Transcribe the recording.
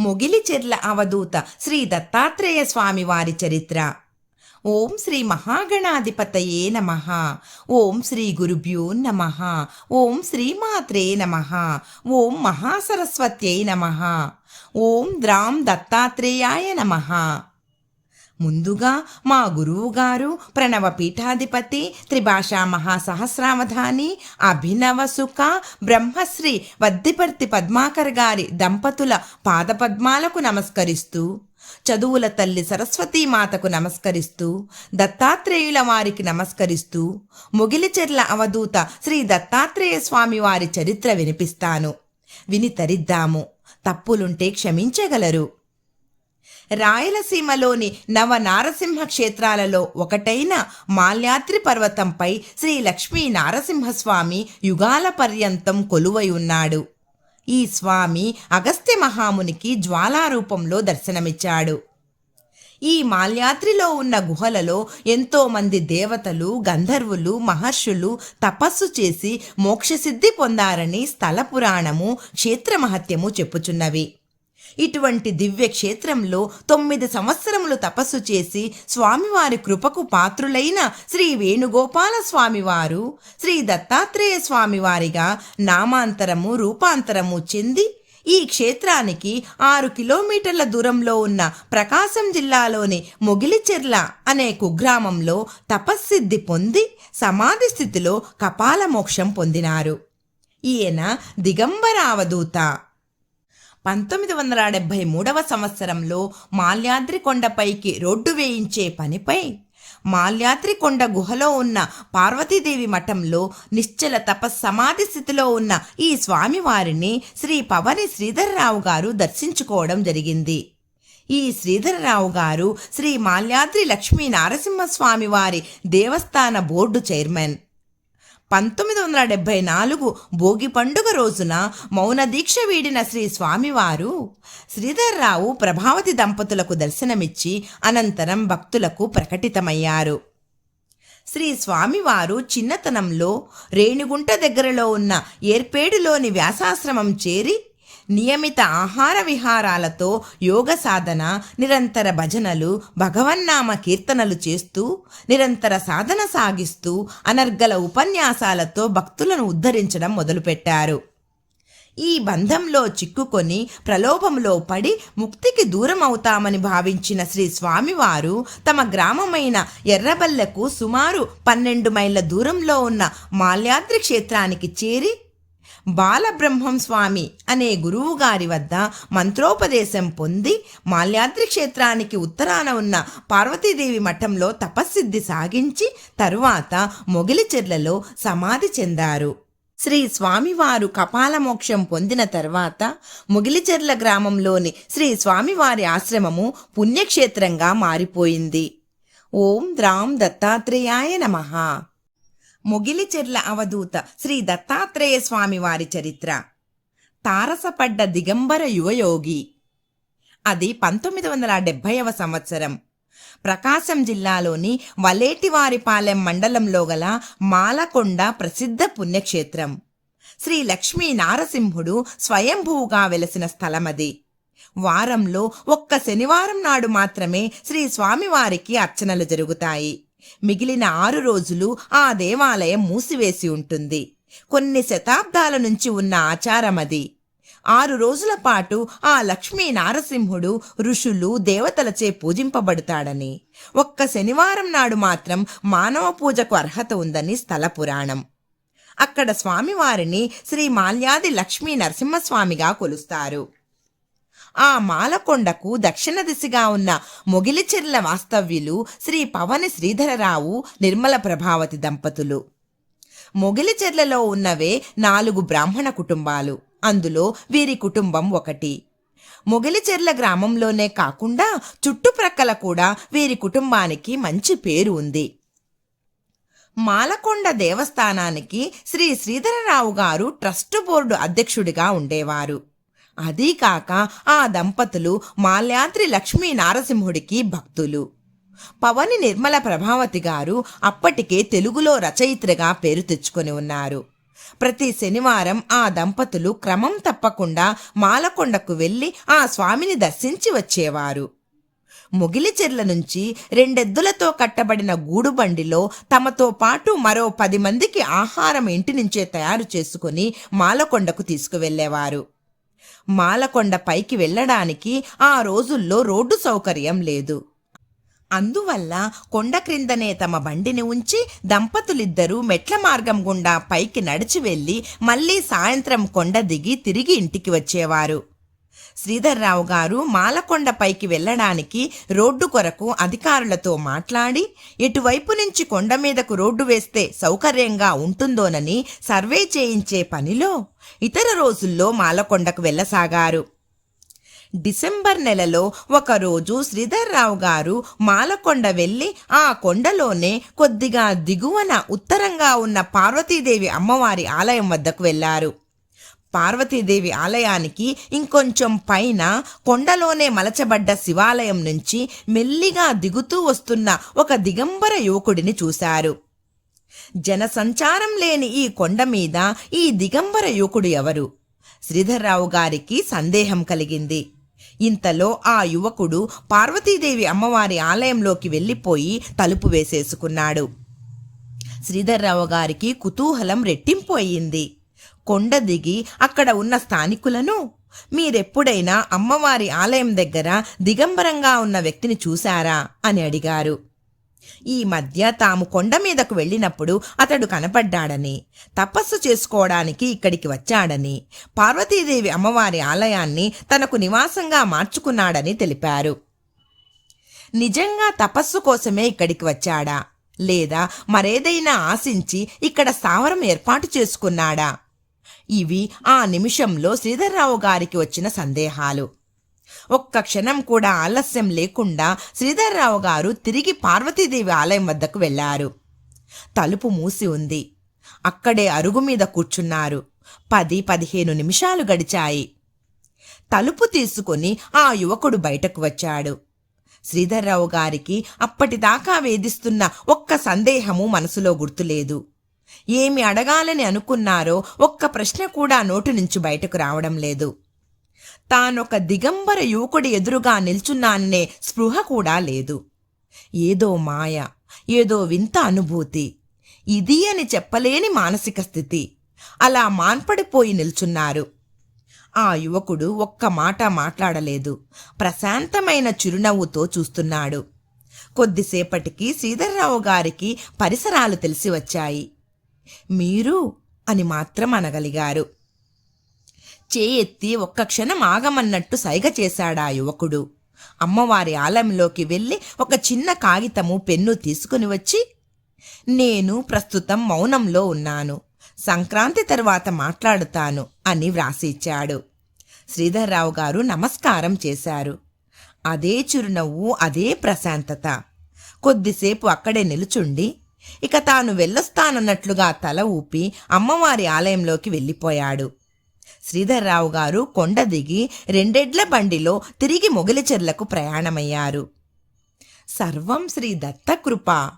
మొగిలిచెర్ల అవధూత శ్రీ దత్తాత్రేయ స్వామి వారి చరిత్ర. ఓం శ్రీ మహాగణాధిపతయే నమ. ఓం శ్రీ గురుభ్యో నమ. ఓం శ్రీమాత్రే నమ. ఓం మహాసరస్వత్యై నమ. ఓం ద్రాం దత్తాత్రేయాయ నమ. ముందుగా మా గురువుగారు ప్రణవ పీఠాధిపతి త్రిభాషా మహాసహస్రావధాని అభినవ సుఖ బ్రహ్మశ్రీ వద్దిపర్తి పద్మాకర్ గారి దంపతుల పాదపద్మాలకు నమస్కరిస్తూ చదువుల తల్లి సరస్వతీ మాతకు నమస్కరిస్తూ దత్తాత్రేయుల వారికి నమస్కరిస్తూ ముగిలిచెర్ల అవధూత శ్రీ దత్తాత్రేయ స్వామి వారి చరిత్ర వినిపిస్తాను. విని తరిద్దాము. తప్పులుంటే క్షమించగలరు. రాయలసీమలోని నవ నారసింహ క్షేత్రాలలో ఒకటైన మాల్యాద్రి పర్వతంపై శ్రీ లక్ష్మీ నారసింహస్వామి యుగాల పర్యంతం కొలువై ఉన్నాడు. ఈ స్వామి అగస్త్య మహామునికి జ్వాలారూపంలో దర్శనమిచ్చాడు. ఈ మాల్యాద్రిలో ఉన్న గుహలలో ఎంతోమంది దేవతలు గంధర్వులు మహర్షులు తపస్సు చేసి మోక్షసిద్ధి పొందారని స్థల పురాణము క్షేత్ర మహత్యము చెప్పుచున్నవి. ఇటువంటి దివ్య క్షేత్రంలో తొమ్మిది సంవత్సరములు తపస్సు చేసి స్వామివారి కృపకు పాత్రులైన శ్రీ వేణుగోపాల స్వామివారు శ్రీ దత్తాత్రేయ స్వామివారిగా నామాంతరము రూపాంతరము చెంది ఈ క్షేత్రానికి ఆరు కిలోమీటర్ల దూరంలో ఉన్న ప్రకాశం జిల్లాలోని మొగిలిచెర్ల అనే కుగ్రామంలో తపస్సిద్ధి పొంది సమాధి స్థితిలో కపాల మోక్షం పొందినారు. ఈయన దిగంబరావధూత. పంతొమ్మిది వందల డెబ్భై మూడవ సంవత్సరంలో మాల్యాద్రి కొండపైకి రోడ్డు వేయించే పనిపై మాల్యాద్రి కొండ గుహలో ఉన్న పార్వతీదేవి మఠంలో నిశ్చల తపస్సమాధి స్థితిలో ఉన్న ఈ స్వామివారిని శ్రీ పవని శ్రీధర్రావు గారు దర్శించుకోవడం జరిగింది. ఈ శ్రీధరరావు గారు శ్రీ మాల్యాద్రి లక్ష్మీ నారసింహస్వామి వారి దేవస్థాన బోర్డు చైర్మన్. పంతొమ్మిది వందల డెబ్భై నాలుగు భోగి పండుగ రోజున మౌన దీక్ష వీడిన శ్రీ స్వామివారు శ్రీధర్రావు ప్రభావతి దంపతులకు దర్శనమిచ్చి అనంతరం భక్తులకు ప్రకటితమయ్యారు. శ్రీ స్వామివారు చిన్నతనంలో రేణిగుంట దగ్గరలో ఉన్న ఏర్పేడులోని వ్యాసాశ్రమం చేరి నియమిత ఆహార విహారాలతో యోగ సాధన నిరంతర భజనలు భగవన్నామ కీర్తనలు చేస్తూ నిరంతర సాధన సాగిస్తూ అనర్గల ఉపన్యాసాలతో భక్తులను ఉద్ధరించడం మొదలుపెట్టారు. ఈ బంధంలో చిక్కుకొని ప్రలోభంలో పడి ముక్తికి దూరం అవుతామని భావించిన శ్రీ స్వామివారు తమ గ్రామమైన ఎర్రబల్లెకు సుమారు పన్నెండు మైళ్ళ దూరంలో ఉన్న మాల్యాద్రి క్షేత్రానికి చేరి బాలబ్రహ్మం స్వామి అనే గురువుగారి వద్ద మంత్రోపదేశం పొంది మాల్యాద్రి క్షేత్రానికి ఉత్తరాన ఉన్న పార్వతీదేవి మఠంలో తపస్సిద్ధి సాగించి తరువాత మొగిలిచెర్లలో సమాధి చెందారు. శ్రీ స్వామివారు కపాలమోక్షం పొందిన తర్వాత ముగిలిచెర్ల గ్రామంలోని శ్రీ స్వామివారి ఆశ్రమము పుణ్యక్షేత్రంగా మారిపోయింది. ఓం ద్రాం దత్తాత్రేయాయ నమః. మొగిలిచెర్ల అవధూత శ్రీ దత్తాత్రేయ స్వామివారి చరిత్ర. తారసపడ్డ దిగంబర యువయోగి అది పంతొమ్మిది వందల డెబ్భైవ సంవత్సరం. ప్రకాశం జిల్లాలోని వలేటివారిపాలెం మండలంలో గల మాలకొండ ప్రసిద్ధ పుణ్యక్షేత్రం. శ్రీ లక్ష్మీ నారసింహుడు స్వయంభూగా వెలసిన స్థలమది. వారంలో ఒక్క శనివారం నాడు మాత్రమే శ్రీ స్వామివారికి అర్చనలు జరుగుతాయి. మిగిలిన ఆరు రోజులు ఆ దేవాలయం మూసివేసి ఉంటుంది. కొన్ని శతాబ్దాల నుంచి ఉన్న ఆచారమది ఆరు రోజుల పాటు ఆ లక్ష్మీ నారసింహుడు ఋషులు దేవతలచే పూజింపబడతాడని. ఒక్క శనివారం నాడు మాత్రం మానవ పూజకు అర్హత ఉందని స్థల పురాణం. అక్కడ స్వామివారిని శ్రీ మాల్యాది లక్ష్మీ నరసింహస్వామిగా కొలుస్తారు. ఆ మాలకొండకు దక్షిణ దిశగా ఉన్న మొగిలిచెర్ల వాస్తవ్యులు శ్రీ పవని శ్రీధరరావు నిర్మల ప్రభావతి దంపతులు. మొగిలిచెర్లలో ఉన్నవే నాలుగు బ్రాహ్మణ కుటుంబాలు. అందులో వీరి కుటుంబం ఒకటి. మొగిలిచెర్ల గ్రామంలోనే కాకుండా చుట్టుప్రక్కల కూడా వీరి కుటుంబానికి మంచి పేరు ఉంది. మాలకొండ దేవస్థానానికి శ్రీ శ్రీధరరావు గారు ట్రస్ట్ బోర్డు అధ్యక్షుడిగా ఉండేవారు. అదీకాక ఆ దంపతులు మాల్యాద్రి లక్ష్మీ నారసింహుడికి భక్తులు. పవని నిర్మల ప్రభావతి గారు అప్పటికే తెలుగులో రచయిత్రిగా పేరు తెచ్చుకొని ఉన్నారు. ప్రతి శనివారం ఆ దంపతులు క్రమం తప్పకుండా మాలకొండకు వెళ్ళి ఆ స్వామిని దర్శించి వచ్చేవారు. ముగిలిచెర్ల నుంచి రెండెద్దులతో కట్టబడిన గూడుబండిలో తమతో పాటు మరో పది మందికి ఆహారం ఇంటి నుంచే తయారు చేసుకుని మాలకొండకు తీసుకువెళ్ళేవారు మాలకొండ పైకి వెళ్ళడానికి ఆ రోజుల్లో రోడ్డు సౌకర్యం లేదు. అందువల్ల కొండ క్రిందనే తమ బండిని ఉంచి దంపతులిద్దరూ మెట్ల మార్గం గుండా పైకి నడిచి వెళ్ళి మళ్ళీ సాయంత్రం కొండ దిగి తిరిగి ఇంటికి వచ్చేవారు. శ్రీధర్రావు గారు మాలకొండ పైకి వెళ్ళడానికి రోడ్డు కొరకు అధికారులతో మాట్లాడి ఎటువైపు నుంచి కొండ మీదకు రోడ్డు వేస్తే సౌకర్యంగా ఉంటుందోనని సర్వే చేయించే పనిలో ఇతర రోజుల్లో మాలకొండకు వెళ్ళసాగారు. డిసెంబర్ నెలలో ఒకరోజు శ్రీధర్రావు గారు మాలకొండ వెళ్ళి ఆ కొండలోనే కొద్దిగా దిగువన ఉత్తరంగా ఉన్న పార్వతీదేవి అమ్మవారి ఆలయం వద్దకు వెళ్ళారు పార్వతీదేవి ఆలయానికి ఇంకొంచెం పైన కొండలోనే మలచబడ్డ శివాలయం నుంచి మెల్లిగా దిగుతూ వస్తున్న ఒక దిగంబర యువకుడిని చూశారు. జనసంచారం లేని ఈ కొండ మీద ఈ దిగంబర యువకుడు ఎవరు? శ్రీధర్రావు గారికి సందేహం కలిగింది. ఇంతలో ఆ యువకుడు పార్వతీదేవి అమ్మవారి ఆలయంలోకి వెళ్ళిపోయి తలుపు వేసేసుకున్నాడు. శ్రీధర్రావు గారికి కుతూహలం రెట్టింపు అయ్యింది. కొండ దిగి అక్కడ ఉన్న స్థానికులను మీరెప్పుడైనా అమ్మవారి ఆలయం దగ్గర దిగంబరంగా ఉన్న వ్యక్తిని చూశారా? అని అడిగారు. ఈ మధ్య తాము కొండ మీదకు వెళ్ళినప్పుడు అతడు కనపడ్డాడని తపస్సు చేసుకోవడానికి ఇక్కడికి వచ్చాడని పార్వతీదేవి అమ్మవారి ఆలయాన్ని తనకు నివాసంగా మార్చుకున్నాడని తెలిపారు. నిజంగా తపస్సు కోసమే ఇక్కడికి వచ్చాడా? లేదా మరేదైనా ఆశించి ఇక్కడ స్థావరం ఏర్పాటు చేసుకున్నాడా? ఇవి ఆ నిమిషంలో శ్రీధర్రావు గారికి వచ్చిన సందేహాలు. ఒక్క క్షణం కూడా ఆలస్యం లేకుండా శ్రీధర్రావు గారు తిరిగి పార్వతీదేవి ఆలయం వద్దకు వెళ్ళారు. తలుపు మూసి ఉంది. అక్కడే అరుగు మీద కూర్చున్నారు. పది పదిహేను నిమిషాలు గడిచాయి. తలుపు తీసుకుని ఆ యువకుడు బయటకు వచ్చాడు. శ్రీధర్రావు గారికి అప్పటిదాకా వేధిస్తున్న ఒక్క సందేహము మనసులో గుర్తులేదు. ఏమి అడగాలని అనుకున్నారో ఒక్క ప్రశ్న కూడా నోటి నుంచి బయటకు రావడం లేదు. తానొక దిగంబర యువకుడి ఎదురుగా నిల్చున్నాననే స్పృహ కూడా లేదు. ఏదో మాయ ఏదో వింత అనుభూతి. ఇది అని చెప్పలేని మానసిక స్థితి. అలా మాన్పడిపోయి నిల్చున్నారు. ఆ యువకుడు ఒక్క మాట మాట్లాడలేదు. ప్రశాంతమైన చిరునవ్వుతో చూస్తున్నాడు. కొద్దిసేపటికి శ్రీధర్రావు గారికి పరిసరాలు తెలిసి వచ్చాయి. మీరు అని మాత్రం అనగలిగారు. చేయెత్తి ఒక్క క్షణం ఆగమన్నట్టు సైగ చేశాడా యువకుడు. అమ్మవారి ఆలయంలోకి వెళ్ళి ఒక చిన్న కాగితము పెన్ను తీసుకుని వచ్చి నేను ప్రస్తుతం మౌనంలో ఉన్నాను. సంక్రాంతి తర్వాత మాట్లాడుతాను అని వ్రాసి ఇచ్చాడు. శ్రీధర్రావు గారు నమస్కారం చేశారు. అదే చిరునవ్వు అదే ప్రశాంతత. కొద్దిసేపు అక్కడే నిలుచుండి ఇక తాను వెళ్ళొస్తానన్నట్లుగా తల ఊపి అమ్మవారి ఆలయంలోకి వెళ్ళిపోయాడు. శ్రీధర్రావు గారు కొండ దిగి రెండెడ్ల బండిలో తిరిగి మొగిలిచెర్లకు ప్రయాణమయ్యారు. సర్వం శ్రీ దత్తకృప.